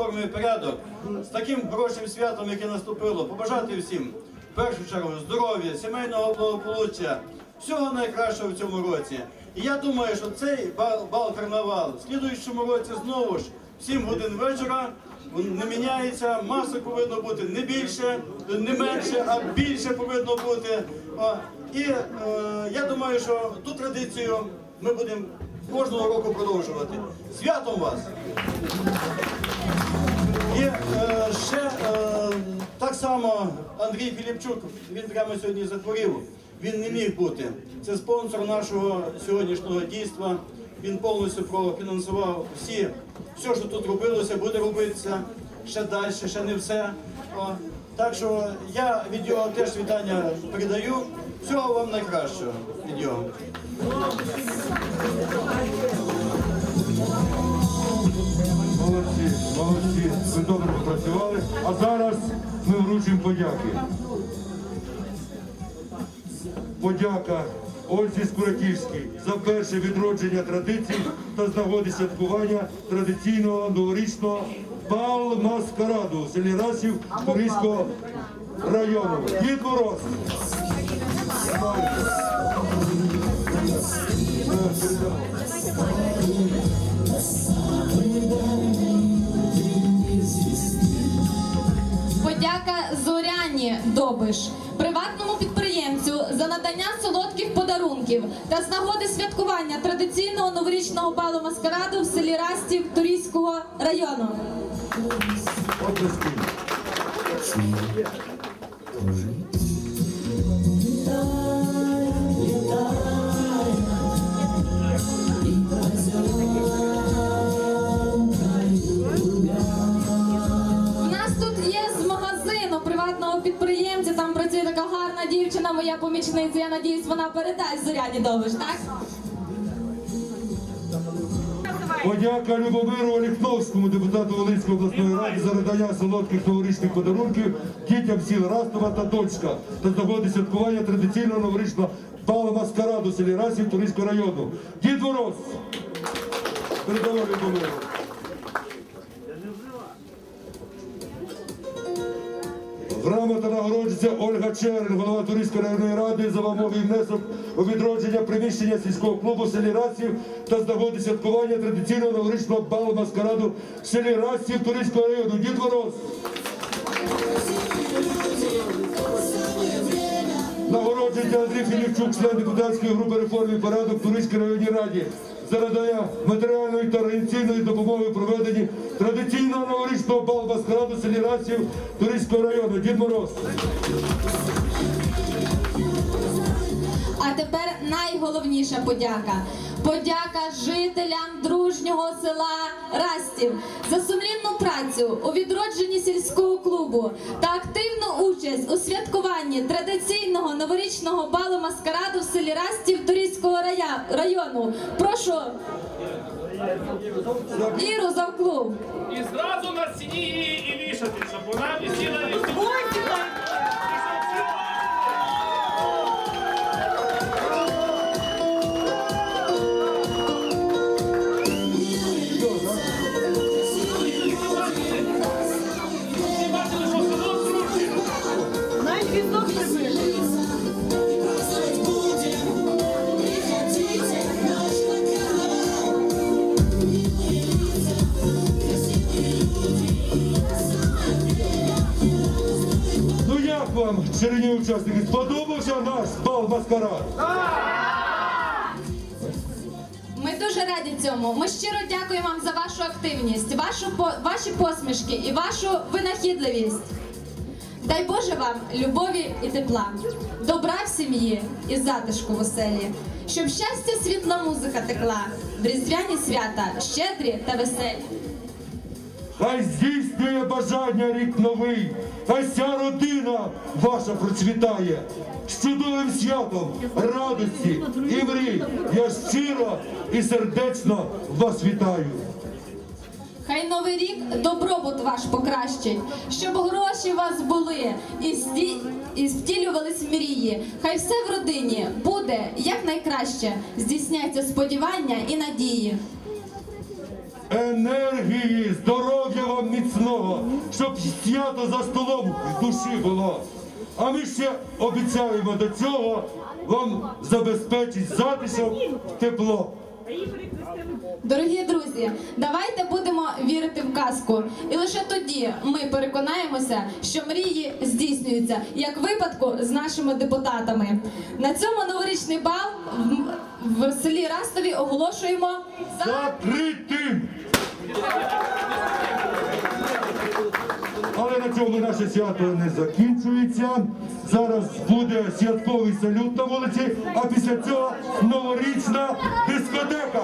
форми і порядок з таким хорошим святом, яке наступило, побажати всім в першу чергу здоров'я, сімейного благополуччя, всього найкращого в цьому році. І я думаю, що цей бал, бал карнавал в слідуючому році знову ж в 7 годин вечора не міняється, масок повинно бути не більше, не менше, а більше повинно бути. І е, я думаю, що ту традицію ми будемо кожного року продовжувати. Святом вас! І е, ще е, так само Андрій Філіпчук, він прямо сьогодні захворів. Він не міг бути. Це спонсор нашого сьогоднішнього дійства. Він повністю профінансував всі, все, що тут робилося, буде робитися ще далі, ще не все. О, так що я від його теж вітання передаю. Всього вам найкращого від. Молодці, молодці, ви добре попрацювали. А зараз ми вручимо подяки. Подяка Ользі Скураківській за перше відродження традицій та з нагоди святкування традиційного новорічного бал маскараду в селі Расів Турійського району. Дід Мороз! Подяка Зоряні Добиш, приватному підприємцю за надання солодких подарунків та з нагоди святкування традиційного новорічного балу маскараду в селі Растів Турійського району. Оплески. Помічниця. Я надіюсь, вона передасть Зоряні Добиш, так? Подяка Любомиру Оліхновському, депутату Волинської обласної ради за надання солодких новорічних подарунків дітям сіл Растова та Дочка та з нагоди святкування традиційного новорічного балу маскараду селі Расів Турійського району. Дід Мороз! Передавай Любомиру. Грамота нагороджується Ольга Черен, голова Турійської районної ради за вимогою внесок у відродження приміщення сільського клубу селі Расів та з нагоди святкування традиційного новорічного балу маскараду в селі Расів Турійського району. Дід Мороз! Нагороджується Андрій Філіпчук, член депутатської групи реформи порядок в Турійській районній раді за матеріальної та організаційної допомоги проведенні традиційного новорічного балу маскараду селі Расів Турійського району. Дід Мороз. А тепер найголовніша подяка. Подяка жителям дружнього села Растів за сумлінну працю у відродженні сільського клубу та активну участь у святкуванні традиційного новорічного балу маскараду в селі Растів району. Прошу Іру Завклуб. І зразу на стіні її і вішати, щоб вона висіла ширині учасники, сподобався наш бал маскарад? Ми дуже раді цьому. Ми щиро дякуємо вам за вашу активність, вашу ваші посмішки і вашу винахідливість. Дай Боже вам любові і тепла, добра в сім'ї і затишку в оселі, щоб щастя, світла музика текла, в різдвяні свята, щедрі та веселі. Хай здійснює бажання рік новий, хай вся родина ваша процвітає. З чудовим святом, радості і мрій. Я щиро і сердечно вас вітаю. Хай новий рік добробут ваш покращить, щоб гроші у вас були і, сті... і втілювались мрії. Хай все в родині буде якнайкраще, здійсняться сподівання і надії. Енергії, здоров'я вам міцного. щоб свято за столом в душі було. А ми ще обіцяємо до цього вам забезпечить затишок, тепло. Дорогі друзі, давайте будемо вірити в казку. І лише тоді ми переконаємося, що мрії здійснюються, як випадку з нашими депутатами. На цьому новорічний бал в, селі Растові оголошуємо за. Закритим! Але на цьому наше свято не закінчується. Зараз буде святковий салют на вулиці, а після цього новорічна дискотека.